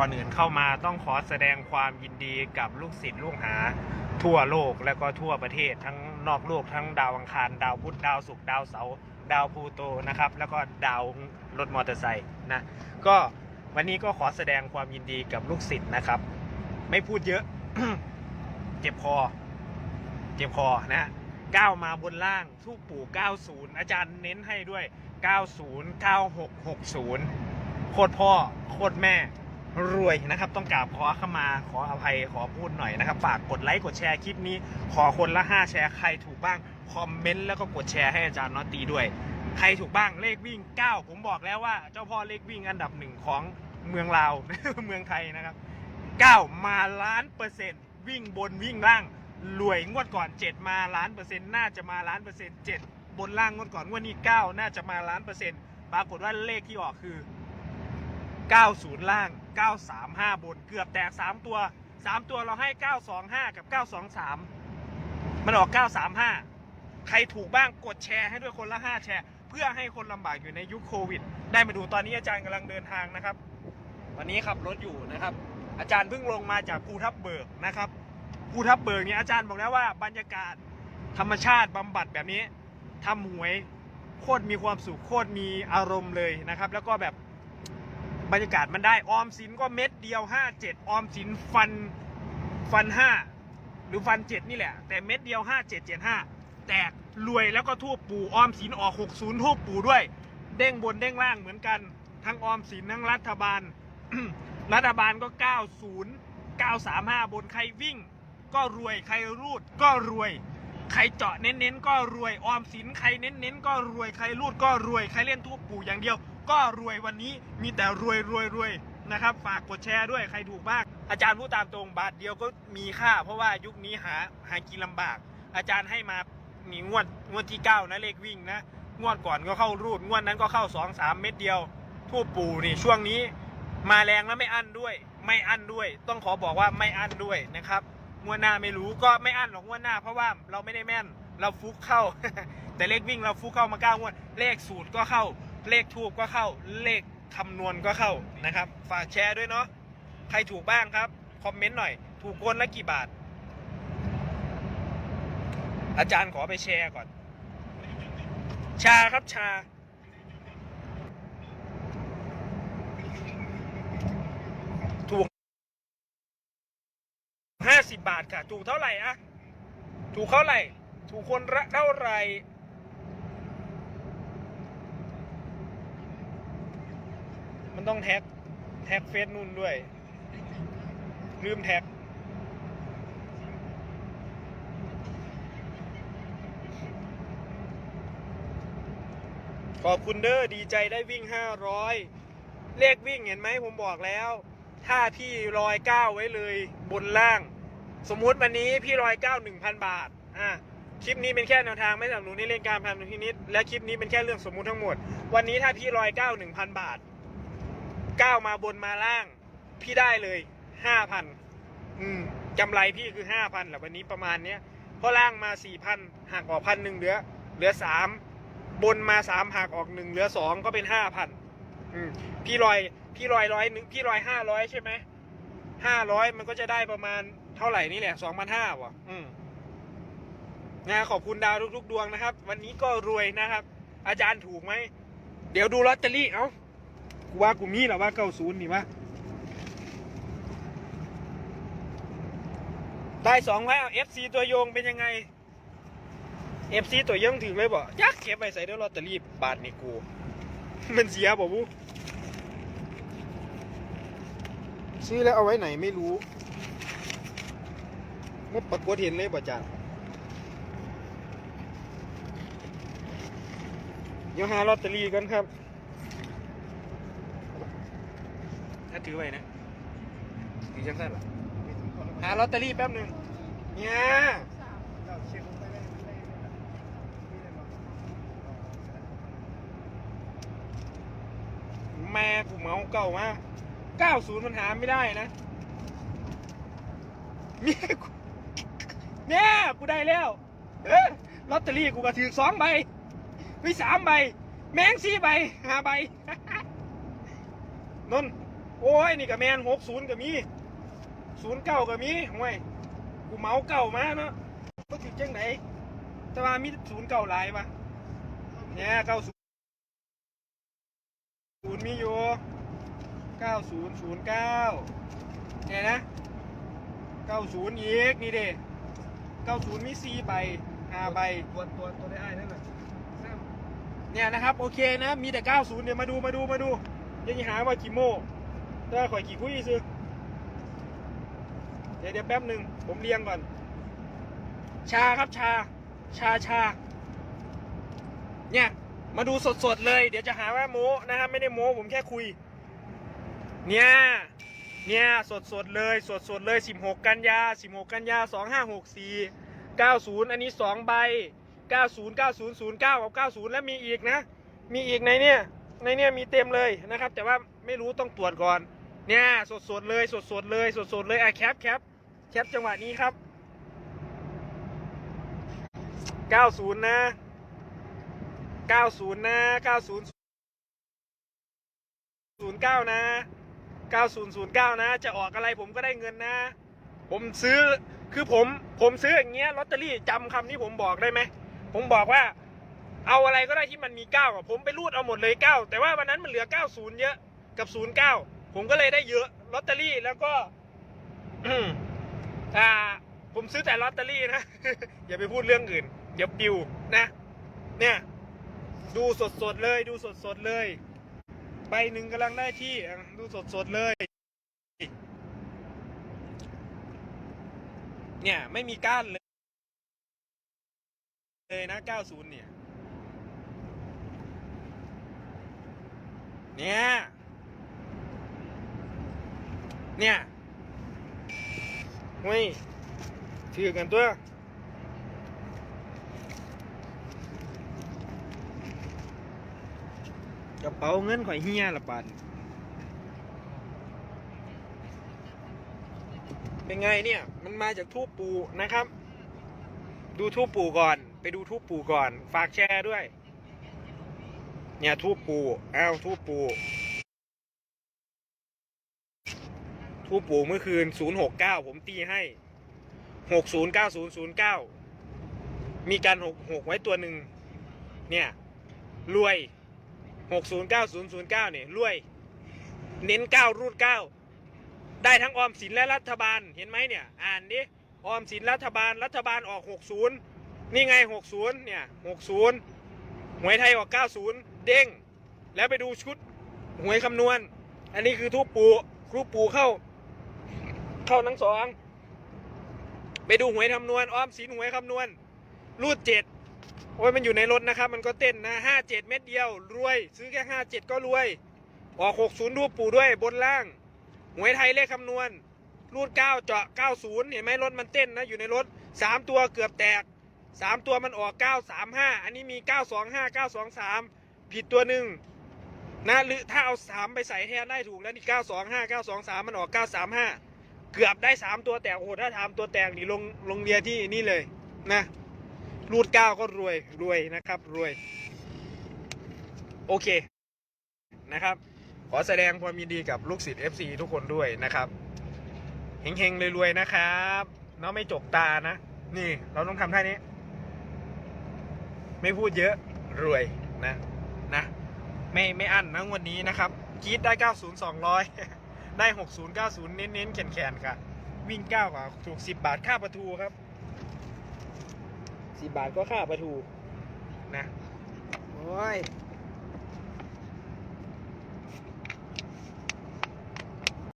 ก่อนอื่นเข้ามาต้องขอแสดงความยินดีกับลูกศิษย์ลูกหา ทั่วโลกและก็ทั่วประเทศทั้งนอกโลกทั้งดาวอังคาร ดาวพุธดาวศุกร์ดาวเสาร์ดาวพูโตนะครับ แล้วก็ดาวรถมอเตอร์ไซค์นะก็วันนี้ก็ขอแสดงความยินดีกับลูกศิษย์นะครับ ไม่พูดเยอะ เจ็บคอ เจ็บคอนะก้าวมาบนล่างทูปปู่ 90 อาจารย์เน้นให้ด้วย 90 9660 โคตรพ่อ โคตรแม่ รวยนะครับต้องกราบขอเข้ามาขออภัยขอพูดหน่อยนะครับฝากกดไลค์กดแชร์คลิปนี้ ขอคนละ 5 แชร์ใครถูกบ้างคอมเมนต์แล้วก็กดแชร์ให้อาจารย์น็อตตีด้วย ใครถูกบ้างเลขวิ่ง 9 ผมบอกแล้วว่าเจ้าพ่อเลขวิ่งอันดับหนึ่งของเมืองลาวเมืองไทยนะครับ 9 มาล้านเปอร์เซ็นต์วิ่งบนวิ่งล่างรวยงวดก่อน 7 มาล้านเปอร์เซ็นต์น่าจะมาล้านเปอร์เซ็นต์7บนล่างงวดก่อนงวดนี้ 9 น่าจะมาล้านเปอร์เซ็นต์ปรากฏว่าเลขที่ออกคือ 90 ล่าง 935 บน เกือบแตก 3 ตัว 3 ตัวเราให้ 925 กับ 923 มันออก 935 ใครถูกบ้างกดแชร์ให้ด้วยคนละ 5 แชร์ เพื่อให้คนลำบากอยู่ในยุคโควิด ได้มาดูตอนนี้อาจารย์กำลังเดินทางนะครับ วันนี้ขับรถอยู่นะครับ อาจารย์เพิ่งลงมาจากภูทับเบิกนะครับภูทับเบิกเนี่ยอาจารย์บอกแล้วว่าบรรยากาศธรรมชาติบำบัดแบบนี้ทำหวยโคตรมีความสุขโคตรมีอารมณ์เลยนะครับ แล้วก็แบบ บรรยากาศมันได้ออมสินก็เม็ดเดียว57ออมสินฟันฟัน5หรือฟัน7นี่แหละ แต่เม็ดเดียว5775แตกรวยแล้วก็ทั่วปูออมสินออก60ทั่วปูด้วย เด้งบนเด้งล่างเหมือนกัน ทั้งออมสินทั้งรัฐบาล รัฐบาลก็90 935บนใครวิ่ง ก็รวยใครรูดก็รวยใครเจาะเน้นๆก็รวยออมสินใครเน้นๆก็รวยใครรูดก็รวยใครเล่นทั่วปู่อย่างเดียว ก็รวยวันนี้มีแต่รวยรวยรวยนะครับ ฝากกดแชร์ด้วยใครถูกบ้าง อาจารย์พูดตามตรงบาทเดียวก็มีค่า เพราะว่ายุคนี้หาหากินลำบาก อาจารย์ให้มามีงวดงวดที่เก้านะเลขวิ่งนะงวดก่อนก็เข้ารูดงวดนั้นก็เข้าสองสามเม็ดเดียวทั่ปูนี่ช่วงนี้มาแรงแล้วไม่อั้นด้วย ไม่อั้นด้วย ต้องขอบอกว่าไม่อั้นด้วยนะครับงวดหน้าไม่รู้ก็ไม่อั้นหรอกงวดหน้า เพราะว่าเราไม่ได้แม่นเราฟุกเข้า แต่เลขวิ่งเราฟุกเข้ามาเก้างวด เลขสูตรก็เข้า เลขทูบก็เข้าเลขคำนวณก็เข้านะครับ ฝากแชร์ด้วยเนาะใครถูกบ้างครับ คอมเมนต์หน่อย ถูกคนละกี่บาท อาจารย์ขอไปแชร์ก่อน ชาครับชา ถูกห้าสิบบาทค่ะ ถูกเท่าไหร่อะถูกเท่าไหร่ ถูกคนละเท่าไหร่ มัน ต้องแท็ก แท็กเฟซนุ่นด้วย ลืมแท็ก ขอบคุณเด้อดีใจได้วิ่ง 500 เลขวิ่งเห็นไหมผมบอกแล้ว ถ้าพี่รอยเก้าไว้เลยบนล่าง สมมุติวันนี้พี่รอยเก้าหนึ่งพันบาท อะคลิปนี้เป็นแค่แนวทางไม่สนับสนุนในเล่นการพนันพินิษและคลิปนี้เป็นแค่เรื่องสมมุติทั้งหมด วันนี้ถ้าพี่รอยเก้าหนึ่งพันบาท ก้าวมาบนมาล่าง พี่ได้เลยห้าพันอืมกำไรพี่คือห้าพันแหละวันนี้ประมาณเนี้ยเพราะล่างมาสี่พันหักออกพันหนึ่งเหลือ เหลือสามบนมาสามหักออกหนึ่งเหลือสองก็เป็นห้าพันอืมพี่รอยพี่รอยร้อยหนึ่งพี่รอยห้าร้อยใช่ไหมห้าร้อยมันก็จะได้ประมาณเท่าไหร่นี่แหละสองพันห้าวะอืมนะขอบคุณดาวทุกๆ ดวงนะครับ วันนี้ก็รวยนะครับ อาจารย์ถูกไหม เดี๋ยวดูลอตเตอรี่เอ้า กูว่ากูมีหรอว่าเก้าศูนย์นี่วะได้สองแล้ว FC ตัวโยงเป็นยังไง FC ตัวโยงถึงเลยบ่ยักเก็บไปใส่ดี๋ยลอตเตอรี่บาทนี่กู มันเสียบ่บุซื้อแล้วเอาไว้ไหนไม่รู้ไม่ปรากฏเห็นเลยบ่จานเดี๋ยวหาลอตเตอรี่กันครับ ถ้าถือไว้นะถือจังสั้นหรอหาลอตเตอรี่แป๊บหนึ่งเนี่ยแม่กูเมาเก่ามาก90 มันหาไม่ได้นะเนี่ยกูเนี่ยกูได้แล้วเอ้ยลอตเตอรี่กูก็ถือสองใบมีสามใบ แมงสี่ใบห้าใบนนท์ โอ้ย นี่กับแมนหกศูนย์กับมีศูนย์เก้ากับมีห่วยกูเมาเก่ามาเนาะก็ถึงจังไหนแต่ว่ามีศูนย์เก่าหลายปะเนี่ยเก้าศูนย์ศูนย์มีอยู่เก้าศูนย์ศูนย์เก้าเนี่ยนะเก้าศูนย์อีกนี่เด้เก้าศูนย์มีสี่ใบห้าใบตัวตัวตัวได้อ้ายนั่นน่ะแซมเนี่ยนะครับ โอเคนะ มีแต่90เนี่ยมาดูมาดูมาดูอยังหาว่ากี่โม ถ้าข่อยกี่คุยซื้อเดี๋ยวเดี๋ยวแป๊บหนึ่งผมเรียงก่อน ชาครับชา ชาชา เนี่ย มาดูสดๆเลย เดี๋ยวจะหาว่าโม้นะครับไม่ได้โม้ผมแค่คุย เนี่ย เนี่ยสดๆเลยสดๆเลย 16 กันยา 16 กันยา 2564 90 อันนี้ 2 ใบ 90 90 09กับ90 แล้วมีอีกนะ มีอีกในเนี่ย ในเนี่ยมีเต็มเลยนะครับ แต่ว่าไม่รู้ต้องตรวจก่อน เนี่ยสดๆเลยสดๆเลยสดๆเลยอะแคปแคปแคปจังหวะนี้ครับ 90 นะ 90 นะ 90 09 นะ 9009 นะ จะออกอะไรผมก็ได้เงินนะ ผมซื้อคือผมผมซื้ออย่างเงี้ยลอตเตอรี่จำคำที่ผมบอกได้ไหม ผมบอกว่าเอาอะไรก็ได้ที่มันมีเก้าอะผมไปรูดเอาหมดเลยเก้าแต่ว่าวันนั้นมันเหลือเก้าศูนย์เยอะกับศูนย์เก้า ผมก็เลยได้เยอะลอตเตอรี่แล้วก็อ่าผมซื้อแต่ลอตเตอรี่นะ อย่าไปพูดเรื่องอื่น เดี๋ยวปิวนะ เนี่ย ดูสดๆเลย ดูสดๆเลย ใบหนึ่งกำลังได้ที่อะดูสดเลย เนี่ย ไม่มีก้านเลย เลยนะ 90 เนี่ย เนี่ย เนี่ยเฮ้ยถือกันตัวกระเป๋าเงินข่อยเฮียละปันเป็นไงเนี่ย มันมาจากทูปปูนะครับ ดูทูปปูก่อน ไปดูทูปปูก่อน ฝากแชร์ด้วย เนี่ยทูปปู อ้าวทูปปู ทูปปูเมื่อคืน 069 ผมตีให้ 609009 มีการหกหกไว้ตัวหนึ่ง เนี่ย รวย 609009 เนี่ย รวย เน้น 9 รูด 9 ได้ทั้งออมสินและรัฐบาล เห็นไหมเนี่ย อ่านดิ ออมสินรัฐบาล รัฐบาลออก 60 นี่ไง 60 เนี่ย 60 หวยไทยออก 90 เด้ง แล้วไปดูชุดหวยคำนวณ อันนี้คือทูปปูครูปูเข้า เข้าทั้งสองไปดูหวยคำนวณอ้อมสินหวยคำนวณรูดเจ็ดโอ้ยมันอยู่ในรถนะครับ มันก็เต้นนะห้าเจ็ดเม็ดเดียวรวย ซื้อแค่ห้าเจ็ดก็รวย ออกหกศูนย์รูปปู่ด้วยบนล่าง หวยไทยเลขคำนวณ รูดเก้าเจาะเก้าศูนย์เห็นไหมรถมันเต้นนะ อยู่ในรถสามตัวเกือบแตกสามตัวมันออกเก้าสามห้าอันนี้มีเก้าสองห้าเก้าสองสามผิดตัวหนึ่งนะหรือถ้าเอาสามไปใส่แทนได้ถูกแล้วนี่เก้าสองห้าเก้าสองสามมันออกเก้าสามห้า เกือบได้สามตัวแตกโอ้โหถ้าทำตัวแตกนี่ลงลงเรียที่นี่เลยนะรูดเก้าก็รวยรวยนะครับรวย โอเคนะครับ ขอแสดงความยินดีกับลูกศิษย์ FC ทุกคนด้วยนะครับเฮงๆรวยๆนะครับเนาะไม่จกตานะ นี่เราต้องทำท่านี้ ไม่พูดเยอะรวยนะนะ ไม่ไม่อั้นนะงวันนี้นะครับกีดได้ 90 200 ได้ 60 90 เน้นๆแขนๆค่ะ วิ่ง9กว่าถูก 10 บาทค่าประตูครับ 10 บาทก็ค่าประตูนะ โอ้ย